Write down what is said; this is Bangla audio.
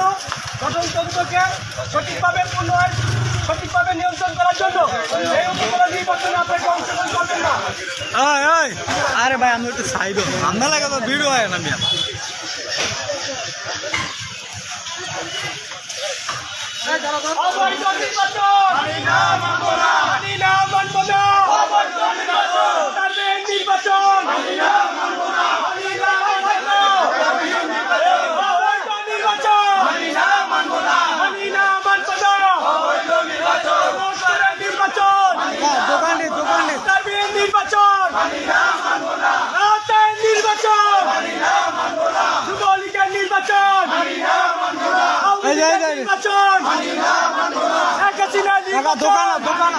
জন্য গঠনতন্ত্রকে সঠিকভাবে পুনরায় সঠিকভাবে নিয়ন্ত্রণ করার জন্য এই উপকরণ নির্বাচনে আপনাকে অংশগ্রহণ করবেন না। আরে ভাই আমি একটু সাইড আমরা লাগে ভিড় হয় না মিয়া। অবৈধ নির্বাচন দোকান দোকান।